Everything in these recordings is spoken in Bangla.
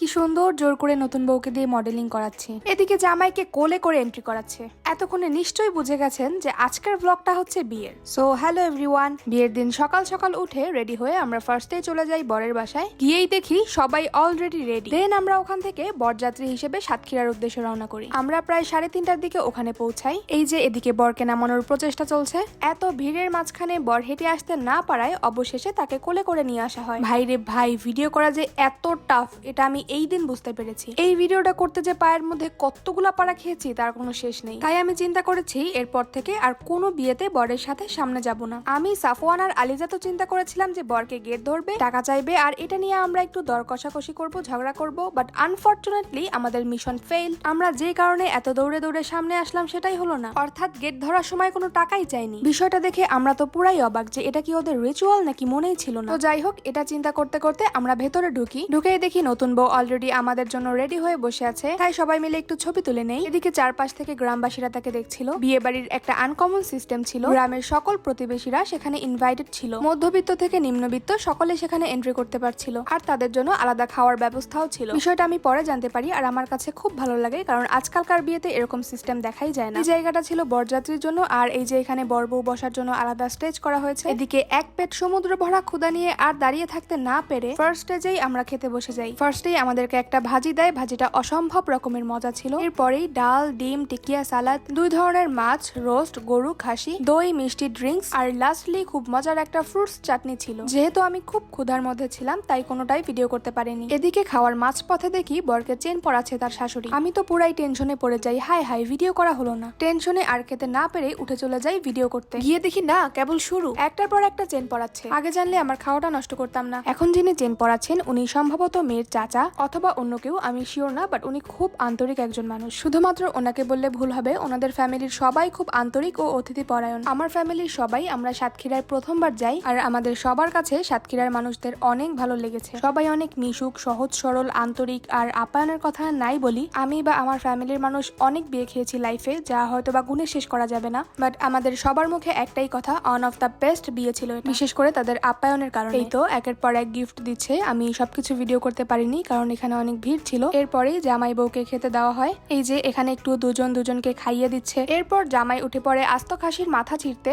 কি সুন্দর জোর করে নতুন বউকে দিয়ে মডেলিং করাচ্ছে। এদিকে জামাইকে কোলে করে এন্ট্রি করাচ্ছে। এতক্ষণে নিশ্চয়ই বুঝে গেছেন যে আজকের ব্লগটা হচ্ছে বিয়ের। সো হ্যালো এভরিওয়ান বিয়ের দিন সকাল সকাল উঠে রেডি হয়ে আমরা ফার্স্টে চলে যাই বরের বাসায়। গিয়েই দেখি সবাই অলরেডি রেডি দেন আমরা ওখান থেকে বরযাত্রী হিসেবে সাতক্ষীরার উদ্দেশ্যে রওনা করি। আমরা প্রায় সাড়ে তিনটার দিকে ওখানে পৌঁছাই। এই যে এদিকে বরকে নামানোর প্রচেষ্টা চলছে। এত ভিড়ের মাঝখানে বর হেঁটে আসতে না পারায় অবশেষে তাকে কোলে করে নিয়ে আসা হয়। ভাই রে ভাই ভিডিও করা যে এত টাফ এটা আমি এই দিন বুঝতে পেরেছি। এই ভিডিওটা করতে যে পায়ের মধ্যে কতগুলা পাড়া খেয়েছি, তার কোনো শেষ নেই। তাই আমি চিন্তা করেছি, এরপর থেকে আর কোনো বিয়েতে বরের সাথে সামনে যাব না। আমি সাফওয়ান আর আলিজা তো চিন্তা করেছিলাম যে বরকে গেট ধরবে, টাকা চাইবে, আর এটা নিয়ে আমরা একটু দর কষাকষি করব, ঝগড়া করব বাট আনফর্চুনেটলি আমাদের মিশন ফেল আমরা যে কারণে এত দৌড়ে দৌড়ে সামনে আসলাম সেটাই হলো না। অর্থাৎ গেট ধরার সময় কোনো টাকাই চাইনি। বিষয়টা দেখে আমরা তো পুরাই অবাক যে এটা কি ওদের রিচুয়াল নাকি মনেই ছিল না। তো যাই হোক, এটা চিন্তা করতে করতে আমরা ভেতরে ঢুকি। ঢুকেই দেখি নতুন বউ অলরেডি আমাদের জন্য রেডি হয়ে বসে আছে। তাই সবাই মিলে একটু ছবি তুলে নেই। এদিকে চারপাশ থেকে গ্রামবাসীরা তাকে দেখছিল। বিয়ে বাড়ির একটা আনকমন সিস্টেম ছিল। গ্রামের সকল প্রতিবেশীরা সেখানে ইনভাইটেড ছিল। মধ্যবিত্ত থেকে নিম্নবিত্ত সকলে সেখানে এন্ট্রি করতে পারছিল। আর তাদের জন্য আলাদা খাওয়ার ব্যবস্থাও ছিল। বিষয়টা আমি পরে জানতে পারি। আর আমার কাছে খুব ভালো লাগে, কারণ আজকালকার বিয়েতে এরকম সিস্টেম দেখাই যায় না। এই জায়গাটা ছিল বরযাত্রীর জন্য, আর এই যে এখানে বর বউ বসার জন্য আলাদা স্টেজ করা হয়েছে। এদিকে এক পেট সমুদ্র ভরা ক্ষুদা নিয়ে আর দাঁড়িয়ে থাকতে না পেরে ফার্স্ট স্টেজেই আমরা খেতে বসে যাই। ফার্স্টেই আমাদেরকে একটা ভাজি দেয়। ভাজিটা অসম্ভব রকমের মজা ছিল। এরপরেই ডাল, ডিম, টিকিয়া সালাদ, দুই ধরনের মাছ, রোস্ট, গরু, খাসি, দই, মিষ্টি ড্রিঙ্কস আর লাস্টলি খুব মজার একটা ফ্রুটস চাটনি ছিল। যেহেতু আমি খুব ক্ষুধার মধ্যে ছিলাম, তাই কোনোটাই ভিডিও করতে পারিনি। এদিকে খাওয়ার মাছ পথে দেখি বরকে চেন পড়াচ্ছে তার শাশুড়ি। আমি তো পুরাই টেনশনে পড়ে যাই। হাই হাই ভিডিও করা হলো না। টেনশনে আর খেতে না পেরে উঠে চলে যাই ভিডিও করতে। গিয়ে দেখি না, কেবল শুরু। একটার পর একটা চেন পড়াচ্ছে আগে জানলে আমার খাওয়াটা নষ্ট করতাম না। এখন যিনি চেন পড়াচ্ছেন উনি সম্ভবত মেয়ের চাচা। অথবা অন্য কেউ, আমি শিওর না বাট উনি খুব আন্তরিক একজন মানুষ। শুধুমাত্র ওনাকে বললে ভুল হবে, ওনাদের ফ্যামিলির সবাই খুব আন্তরিক ও অতিথি পরায়ণ আমার ফ্যামিলির সবাই আমরা সাতক্ষীরায় প্রথমবার যাই, আর আমাদের সবার কাছে সাতক্ষীরার মানুষদের অনেক ভালো লেগেছে। সবাই অনেক মিশুক, সহজ, সরল, আন্তরিক, আর আপ্যায়নের কথা নাই বলি, আমি বা আমার ফ্যামিলির মানুষ অনেক বিয়ে খেয়েছি লাইফে যা হয়তো বা গুণে শেষ করা যাবে না বাট আমাদের সবার মুখে একটাই কথা অন অফ দ্য বেস্ট বিয়ে ছিল বিশেষ করে তাদের আপ্যায়নের কারণে। এই তো, একের পর এক গিফট দিচ্ছে, আমি সবকিছু ভিডিও করতে পারিনি, কারণ এখানে অনেক ভিড় ছিল। এরপরে জামাই বউকে খেতে দেওয়া হয়। এই যে, এখানে একটু দুজন দুজনকে খাইয়ে দিচ্ছে। এরপর জামাই উঠে পড়ে আস্ত খাসির মাথা ছিঁড়তে।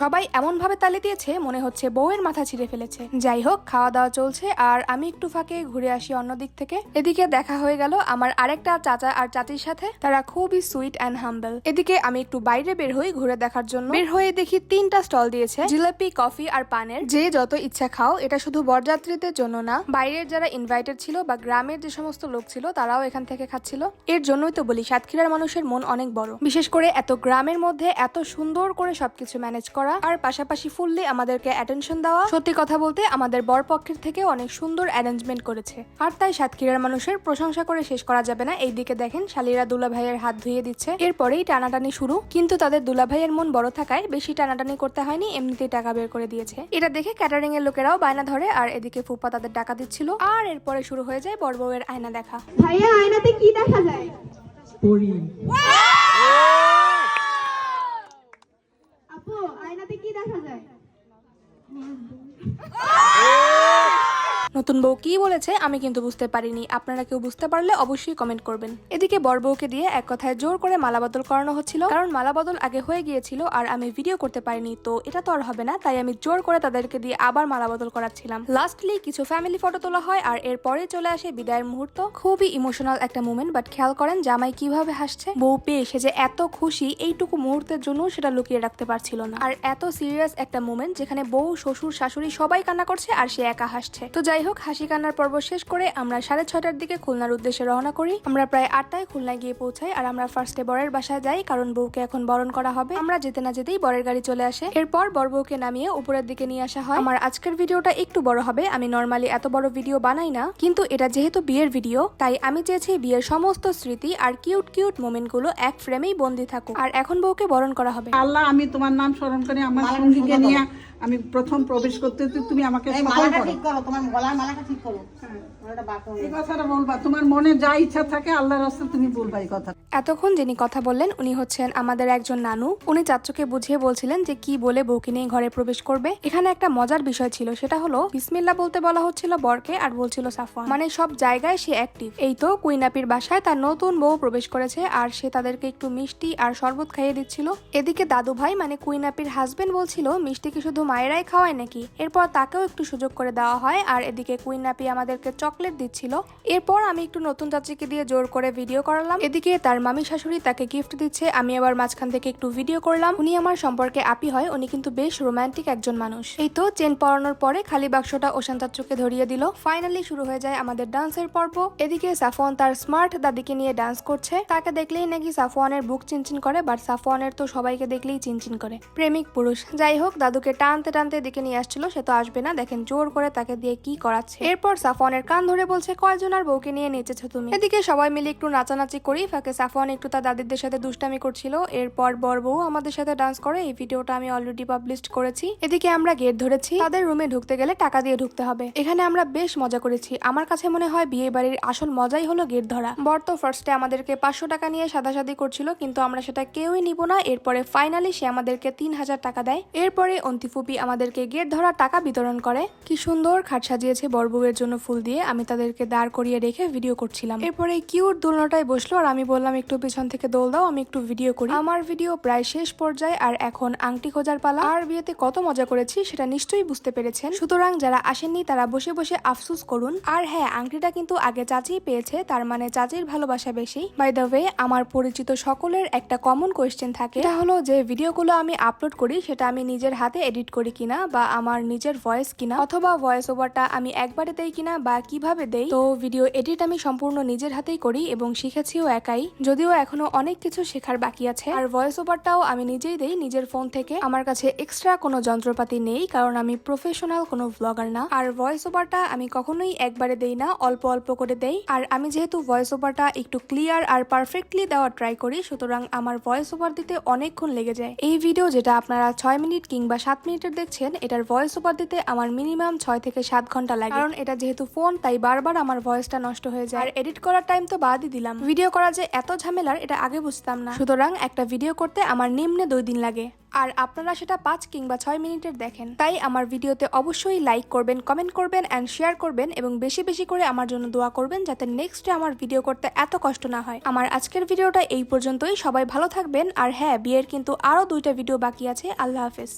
সবাই এমন ভাবে তালে দিয়েছে, মনে হচ্ছে বউয়ের মাথা ছিঁড়ে ফেলেছে। যাই হোক খাওয়া দাওয়া চলছে, আর আমি একটু ফাঁকে ঘুরে আসি অন্য দিক থেকে। এদিকে দেখা হয়ে গেল আমার আরেকটা চাচা আর চাচির সাথে। তারা খুবই সুইট অ্যান্ড হাম্বল এদিকে আমি একটু বাইরে বের হই ঘুরে দেখার জন্য। বের হয়ে দেখি তিনটা স্টল দিয়েছে, জিলাপি, কফি আর পানের। যে যত ইচ্ছা খাও, এটা শুধু বরযাত্রীদের জন্য না। বাইরের যারা ইনভাইটেড ছিল বা গ্রামের যে সমস্ত লোক ছিল, তারাও এখান থেকে খাচ্ছিল। এর জন্যই তো বলি, সাতক্ষীরার মানুষের মন অনেক বড়। বিশেষ করে এত গ্রামের মধ্যে এত সুন্দর করে সবকিছু ম্যানেজ করা আর পাশাপাশি ফুললি আমাদেরকে অ্যাটেনশন দেওয়া। সত্যি কথা বলতে আমাদের বর পক্ষের থেকে অনেক সুন্দর অ্যারেঞ্জমেন্ট করেছে। আর তাই সাতক্ষীরার মানুষের প্রশংসা করে শেষ করা যাবে না। এইদিকে দেখেন শালিরা দুলা ভাইয়ের হাত ধুয়ে দিচ্ছে। এরপরেই টানাটানি শুরু। কিন্তু তাদের দুলা ভাইয়ের মন বড় থাকায় বেশি টানাটানি করতে হয়নি এমনিতেই টাকা বের করে দিয়েছে। এটা দেখে ক্যাটারিং এর লোকেরাও বায়না ধরে আর এদিকে ফুপা তাদের টাকা দিচ্ছিল। আর এরপরে শুরু হয়ে যায় বড় বউয়ের আয়না দেখা। ভাইয়া আয়নাতে কি দেখা যায় পড়ি আপু আয়নাতে কি দেখা যায় নতুন বউ কি বলেছে, আমি কিন্তু বুঝতে পারিনি। আপনারা কেউ বুঝতে পারলে অবশ্যই কমেন্ট করবেন। এদিকে বর বউকে দিয়ে এক কথায় জোর করে মালা বদল করানো হচ্ছিল, কারণ মালা বদল আগে হয়ে গিয়েছিল আর আমি ভিডিও করতে পারিনি, তো এটা তো আর হবে না, তাই আমি জোর করে তাদেরকে দিয়ে আবার মালা বদল করাচ্ছিলাম। লাস্টলি কিছু ফ্যামিলি ফটো তোলা হয় আর এরপরে চলে আসে বিদায়ের মুহূর্ত। খুবই ইমোশনাল একটা মুমেন্ট বাট খেয়াল করেন জামাই কীভাবে হাসছে। বউ পেয়ে সে যে এত খুশি, এইটুকু মুহূর্তের জন্য সেটা লুকিয়ে রাখতে পারছিল না। আর এত সিরিয়াস একটা মুমেন্ট যেখানে বউ, শ্বশুর, শাশুড়ি সবাই কান্না করছে আর সে একা হাসছে। তো যাই হোক হাসি কান্নার পর্ব শেষ করে আমরা সাড়ে ছটার দিকে খুলনার উদ্দেশ্যে রওনা করি। আমরা প্রায় আটটায় খুলনায় গিয়ে পৌঁছাই আর আমরা ফার্স্টে বরের বাসায় যাই কারণ বউকে এখন বরণ করা হবে। আমরা যেতে না যেতেই বরের গাড়ি চলে আসে। এরপর বর বউকে নামিয়ে উপরের দিকে নিয়ে আসা হয়। আমার আজকের ভিডিওটা একটু বড় হবে। আমি নর্মালি এত বড় ভিডিও বানাই না, কিন্তু এটা যেহেতু বিয়ের ভিডিও, তাই আমি চেয়েছি বিয়ের সমস্ত স্মৃতি আর কিউট কিউট মোমেন্টগুলো এক ফ্রেমেই বন্দি থাকুক। আর এখন বউকে বরণ করা হবে। আল্লাহ, আমি তোমার নাম স্মরণ করে, আমার সঙ্গীকে নিয়ে আমি প্রথম প্রবেশ করতে তুমি আমাকে এই সফল মালাটা ঠিক করো তোমার গলার মালাটা ঠিক করো। ওটা বাঁকা হয়ে এই কথাটা বলবা তোমার মনে যা ইচ্ছা থাকে আল্লাহর রাস্তা তুমি বলবা এই কথা। এতক্ষণ যিনি কথা বললেন, উনি হচ্ছেন আমাদের একজন নানু। উনি চাচ্চুকে বুঝিয়ে বলছিলেন যে কি বলে বউকে নিয়ে ঘরে প্রবেশ করবে। এখানে একটা মজার বিষয় ছিল, সেটা হলো বিসমিল্লা বলতে বলা হচ্ছিল বরকে আর বলছিল সাফওয়ান। মানে সব জায়গায় সে অ্যাক্টিভ এই তো কুইনাপির বাসায় তার নতুন বউ প্রবেশ করেছে আর সে তাদেরকে একটু মিষ্টি আর শরবত খাইয়ে দিচ্ছিল। এদিকে দাদু ভাই মানে কুইনাপির হাজবেন্ড বলছিল, মিষ্টি কি শুধু মায়েরাই খাওয়ায় নাকি? এরপর তাকেও একটু সুযোগ করে দেওয়া হয় আর এদিকে কুইনাপি আমাদেরকে চকলেট দিচ্ছিল। এরপর আমি একটু নতুন চাচিকে দিয়ে জোর করে ভিডিও করালাম। এদিকে তার মামি শাশুড়ি তাকে গিফট দিচ্ছে, আমি আবার মাঝখান থেকে একটু ভিডিও করলাম। উনি আমার সম্পর্কে আপি হয়, উনি কিন্তু বেশ রোমান্টিক একজন মানুষ। এই তো চেন পরানোর পরে খালি বাক্সটা ওশান চাচুকে ধরিয়ে দিল। ফাইনালি শুরু হয়ে যায় আমাদের ডান্সের পর্ব। এদিকে সাফওয়ান তার স্মার্ট দাদিকে নিয়ে ডান্স করছে। তাকে দেখলেই নাকি সাফওয়ানের বুক চিনচিন করে বাট সাফওয়ানের তো সবাইকে দেখলেই চিনচিন করে। প্রেমিক পুরুষ। যাই হোক, দাদুকে টানতে টানতে দিকে নিয়ে আসছিল, সে তো আসবে না, দেখেন জোর করে তাকে দিয়ে কি করাচ্ছে। এরপর সাফওয়ানের কান ধরে বলছে, কয়জন আর বউকে নিয়ে নেচেছো তুমি? এদিকে সবাই মিলে একটু নাচানাচি করি, ফাঁকে সাফওয়ান একটু তার দাদিদের সাথে দুষ্টামি করছিল। এরপর বর বউ আমাদের সাথে ডান্স করে। এই ভিডিওটা আমি অলরেডি পাবলিশ করেছি। এদিকে আমরা গেট ধরেছি। তাদের রুমে ঢুকতে গেলে টাকা দিয়ে ঢুকতে হবে। এখানে আমরা বেশ মজা করেছি। আমার কাছে মনে হয় বিয়ে বাড়ির আসল মজাই হলো গেট ধরা। বর তো ফার্স্টে আমাদেরকে পাঁচশো টাকা নিয়ে সাদাসাদি করছিল, কিন্তু আমরা সেটা কেউই নিব না। এরপরে ফাইনালি সে আমাদেরকে তিন হাজার টাকা দেয়। এরপরে অন্তিফুপি আমাদেরকে গেট ধরা টাকা বিতরণ করে। কি সুন্দর খাট সাজিয়েছে বরবউয়ের জন্য ফুল দিয়ে। আমি তাদেরকে দাঁড় করিয়ে রেখে ভিডিও করছিলাম। এরপরে কিউট দোলনাটায় বসল আর আমি বললাম একটু পিছন থেকে দোল দাও আমি একটু ভিডিও করি। আমার ভিডিও প্রায় শেষ পর্যায়ে আর এখন আংটি খোঁজার পালা। আর বিয়েতে কত মজা করেছি সেটা নিশ্চয়ই বুঝতে পেরেছেন। সুতরাং যারা আসেননি তারা বসে বসে আফসুস করুন। আর হ্যাঁ আংটিটা কিন্তু আগে চাচি পেয়েছে তার মানে চাচির ভালোবাসা বেশি। বাই দ্য ওয়ে আমার পরিচিত সকলের একটা কমন কোয়েশ্চেন থাকে। এটা হলো যে ভিডিওগুলো আমি আপলোড করি সেটা আমি নিজের হাতে এডিট করি কিনা বা আমার নিজের ভয়েস কিনা অথবা ভয়েস ওভারটা আমি একবারে দেই কিনা বা কীভাবে দেই। তো ভিডিও এডিট আমি সম্পূর্ণ নিজের হাতেই করি এবং শিখেছিও একাই। যদিও এখনও অনেক কিছু শেখার বাকি আছে, আর ভয়েস ওভারটাও আমি নিজেই দেই, নিজের ফোন থেকে। আমার কাছে এক্সট্রা কোনো যন্ত্রপাতি নেই, কারণ আমি প্রফেশনাল কোনো ব্লগার না। আর ভয়েস ওভারটা আমি কখনোই একবারে দেই না, অল্প অল্প করে দেই। আর আমি যেহেতু ভয়েস ওভারটা একটু ক্লিয়ার আর পারফেক্টলি দেওয়ার ট্রাই করি, সুতরাং আমার ভয়েস ওভার দিতে অনেকক্ষণ লেগে যায়। এই ভিডিও যেটা আপনারা ছয় মিনিট কিংবা সাত মিনিটের দেখছেন, এটার ভয়েস ওভার দিতে আমার মিনিমাম ছয় থেকে সাত ঘণ্টা লাগে। কারণ এটা যেহেতু ফোন তাই বারবার আমার ভয়েসটা নষ্ট হয়ে যায়। আর এডিট করার টাইম তো বাদই দিলাম। ভিডিও করা যে এত ঝামেলার এটা আগে বুঝতাম না। সুতরাং একটা ভিডিও করতে আমার নিম্নে দুই দিন লাগে। আর আপনারা সেটা পাঁচ কিংবা ছয় মিনিটের দেখেন। তাই আমার ভিডিওতে অবশ্যই লাইক করবেন কমেন্ট করবেন অ্যান্ড শেয়ার করবেন এবং বেশি বেশি করে আমার জন্য দোয়া করবেন যাতে নেক্সটে আমার ভিডিও করতে এত কষ্ট না হয়। আমার আজকের ভিডিওটা এই পর্যন্তই। সবাই ভালো থাকবেন। আর হ্যাঁ বিয়ের কিন্তু আরও দুইটা ভিডিও বাকি আছে। আল্লাহ হাফেজ।